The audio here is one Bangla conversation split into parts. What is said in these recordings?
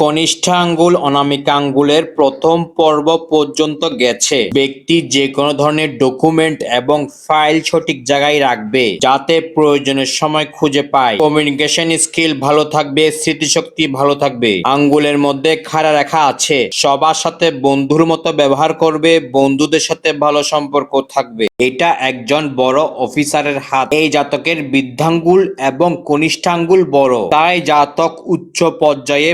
কনিষ্ঠ আঙ্গুল অনামিকা আঙ্গুলের প্রথম পর্ব পর্যন্ত গেছে। ব্যক্তি যে কোনো ধরনের ডকুমেন্ট এবং ফাইল সঠিক জায়গায় রাখবে, যাতে প্রয়োজনের সময় খুঁজে পায়। কমিউনিকেশন স্কিল ভালো থাকবে, স্মৃতিশক্তি ভালো থাকবে। আঙ্গুলের মধ্যে খাড়া রেখা আছে। সবার সাথে বন্ধুর মতো ব্যবহার করবে, বন্ধুদের সাথে ভালো সম্পর্ক থাকবে। এটা একজন বড় অফিসারের হাত। এই জাতকের বৃদ্ধাঙ্গুল এবং কনিষ্ঠাঙ্গুল বড়। তাই জাতক উচ্চ পর্যায়ে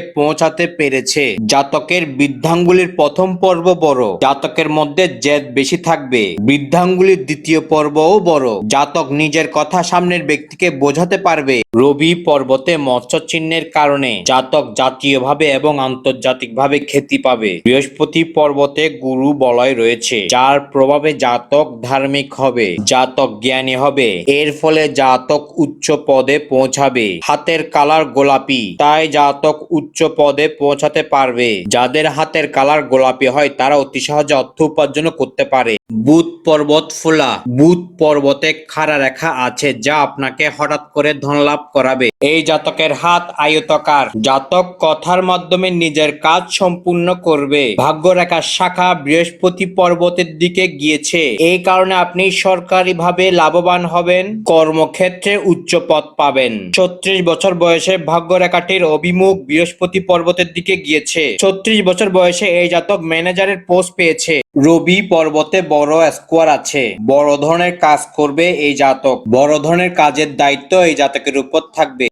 পৌঁছাতে পেরেছে। জাতকের বৃদ্ধাঙ্গুলির প্রথম পর্ব বড়। জাতকের মধ্যে জেদ বেশি থাকবে। বৃদ্ধাঙ্গুলির দ্বিতীয় পর্বও বড়। জাতক নিজের কথা সামনের ব্যক্তিকে বোঝাতে পারবে। রবি পর্বতে মৎস্য চিহ্নের কারণে জাতক জাতীয়ভাবে এবং আন্তর্জাতিকভাবে খ্যাতি পাবে। বৃহস্পতি পর্বতে গুরু বলয় রয়েছে, যার প্রভাবে জাতক ধার্মিক হবে, জাতক জ্ঞানী হবে। এর ফলে জাতক উচ্চ পদে পৌঁছাবে। হাতের কালার গোলাপি, তাই জাতক উচ্চ পদে পৌঁছাতে পারবে। যাদের হাতের কালার গোলাপি হয়, তারা অতি সহজে অর্থ উপার্জন করতে পারে। বুধ পর্বত ফোলা। বুধ পর্বতে খাড়া রেখা আছে, যা আপনাকে হঠাৎ করে ধন লাভ করাবে। এই জাতকের হাত আয়তকার। জাতক কথার মাধ্যমে নিজের কাজ সম্পূর্ণ করবে। ভাগ্য রেখার শাখা বৃহস্পতি পর্বতের দিকে গিয়েছে। এই কারণে আপনি সরকারিভাবে লাভবান হবেন, কর্মক্ষেত্রে উচ্চ পদ পাবেন। ছত্রিশ বছর বয়সে ভাগ্য রেখাটির অভিমুখ বৃহস্পতি পর্বতের দিকে গিয়েছে। ছত্রিশ বছর বয়সে এই জাতক ম্যানেজারের পোস্ট পেয়েছে। রবি পর্বতে বড় স্কোয়ার আছে। বড় ধরনের কাজ করবে এই জাতক। বড় ধরনের কাজের দায়িত্ব এই জাতকের উপর থাকবে।